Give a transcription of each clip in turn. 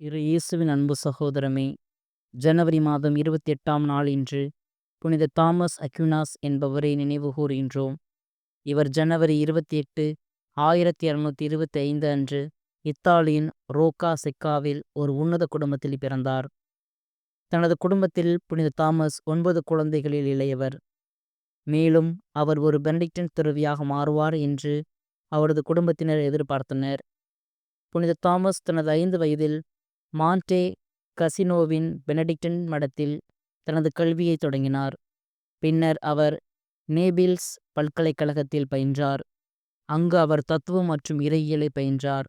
இரு இயேசுவின் அன்பு சகோதரமே ஜனவரி மாதம் இருபத்தி எட்டாம் நாள் இன்று புனித தாமஸ் அக்யூனாஸ் என்பவரை நினைவு கூறுகின்றோம். இவர் ஜனவரி இருபத்தி எட்டு ஆயிரத்தி இரநூத்தி இருபத்தி ஐந்து அன்று இத்தாலியின் ரோக்கா செக்காவில் ஒரு உன்னத குடும்பத்தில் பிறந்தார். தனது குடும்பத்தில் புனித தாமஸ் ஒன்பது குழந்தைகளில் இளையவர். மேலும் அவர் ஒரு பெனடிக்டன் துறவியாக மாறுவார் என்று அவரது குடும்பத்தினர் எதிர்பார்த்தனர். புனித தாமஸ் தனது ஐந்து வயதில் மான்டே கசினோவின் பெனடிக்டன் மடத்தில் தனது கல்வியை தொடங்கினார். பின்னர் அவர் நேபில்ஸ் பல்கலைக்கழகத்தில் பயின்றார். அங்கு அவர் தத்துவம் மற்றும் இறையியலை பயின்றார்.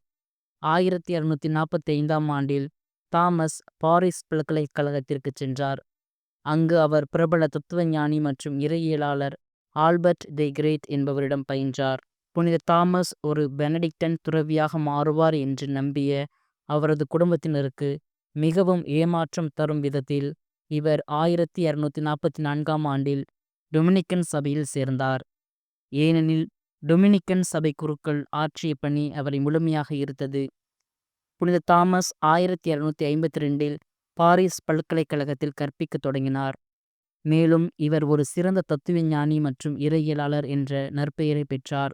ஆயிரத்தி அறுநூற்றி நாற்பத்தி ஐந்தாம் ஆண்டில் தாமஸ் பாரிஸ் பல்கலைக்கழகத்திற்கு சென்றார். அங்கு அவர் பிரபல தத்துவஞானி மற்றும் இறையியலாளர் ஆல்பர்ட் தி கிரேட் என்பவரிடம் பயின்றார். புனித தாமஸ் ஒரு பெனடிக்டன் துறவியாக மாறுவார் என்று நம்பிய அவரது குடும்பத்தினருக்கு மிகவும் ஏமாற்றம் தரும் விதத்தில் இவர் ஆயிரத்தி இரநூத்தி நாற்பத்தி நான்காம் ஆண்டில் டொமினிக்கன் சபையில் சேர்ந்தார். ஏனெனில் டொமினிக்கன் சபை குருக்கள் ஆற்றிய பணி அவரை முழுமையாக ஈர்த்தது. புனித தாமஸ் ஆயிரத்தி இரநூத்தி ஐம்பத்தி ரெண்டில் பாரிஸ் பல்கலைக்கழகத்தில் கற்பிக்கத் தொடங்கினார். மேலும் இவர் ஒரு சிறந்த தத்துவஞானி மற்றும் இறையியலாளர் என்ற நற்பெயரை பெற்றார்.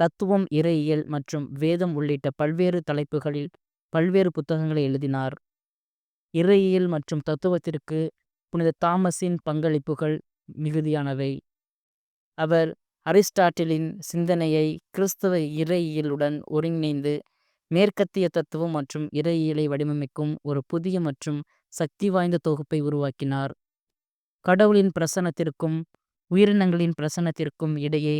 தத்துவம் இறையியல் மற்றும் வேதம் உள்ளிட்ட பல்வேறு தலைப்புகளில் பல்வேறு புத்தகங்களை எழுதினார். இறையியல் மற்றும் தத்துவத்திற்கு புனித தாமஸின் பங்களிப்புகள் மிகுதியானவை. அவர் அரிஸ்டாட்டிலின் சிந்தனையை கிறிஸ்தவ இறையியலுடன் ஒருங்கிணைந்து மேற்கத்திய தத்துவம் மற்றும் இறையியலை வடிவமைக்கும் ஒரு புதிய மற்றும் சக்தி வாய்ந்த தொகுப்பை உருவாக்கினார். கடவுளின் பிரசனத்திற்கும் உயிரினங்களின் பிரசனத்திற்கும் இடையே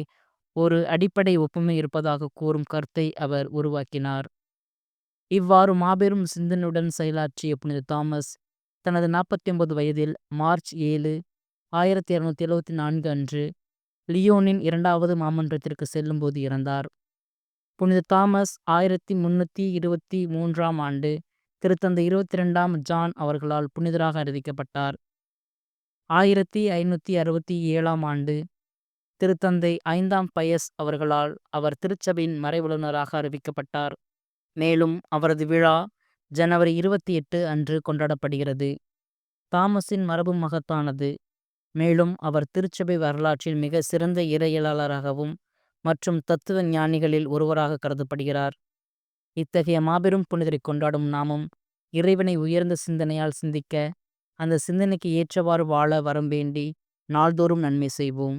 ஒரு அடிப்படை ஒப்புமை இருப்பதாக கூறும் கருத்தை அவர் உருவாக்கினார். இவ்வாறு மாபெரும் சிந்தனையுடன் செயலாற்றிய புனித தாமஸ் தனது நாற்பத்தி ஒன்பது வயதில் மார்ச் ஏழு ஆயிரத்தி இரநூத்தி எழுவத்தி நான்கு அன்று லியோனின் இரண்டாவது மாமன்றத்திற்கு செல்லும்போது இறந்தார். புனித தாமஸ் ஆயிரத்தி முன்னூற்றி இருபத்தி மூன்றாம் ஆண்டு திருத்தந்தை இருபத்தி ரெண்டாம் ஜான் அவர்களால் புனிதராக அறிவிக்கப்பட்டார். ஆயிரத்தி ஐநூற்றி அறுபத்தி ஏழாம் ஆண்டு திருத்தந்தை ஐந்தாம் பயஸ் அவர்களால் அவர் திருச்சபையின் மறைவுளுநராக அறிவிக்கப்பட்டார். மேலும் அவரது விழா ஜனவரி இருபத்தி எட்டு அன்று கொண்டாடப்படுகிறது. தாமஸின் மரபு மகத்தானது. மேலும் அவர் திருச்சபை வரலாற்றில் மிக சிறந்த இறையியலாளராகவும் மற்றும் தத்துவ ஞானிகளில் ஒருவராக கருதப்படுகிறார். இத்தகைய மாபெரும் புனிதரை கொண்டாடும் நாமும் இறைவனை உயர்ந்த சிந்தனையால் சிந்திக்க அந்த சிந்தனைக்கு ஏற்றவாறு வாழ வரம் வேண்டி நாள்தோறும் நன்மை செய்வோம்.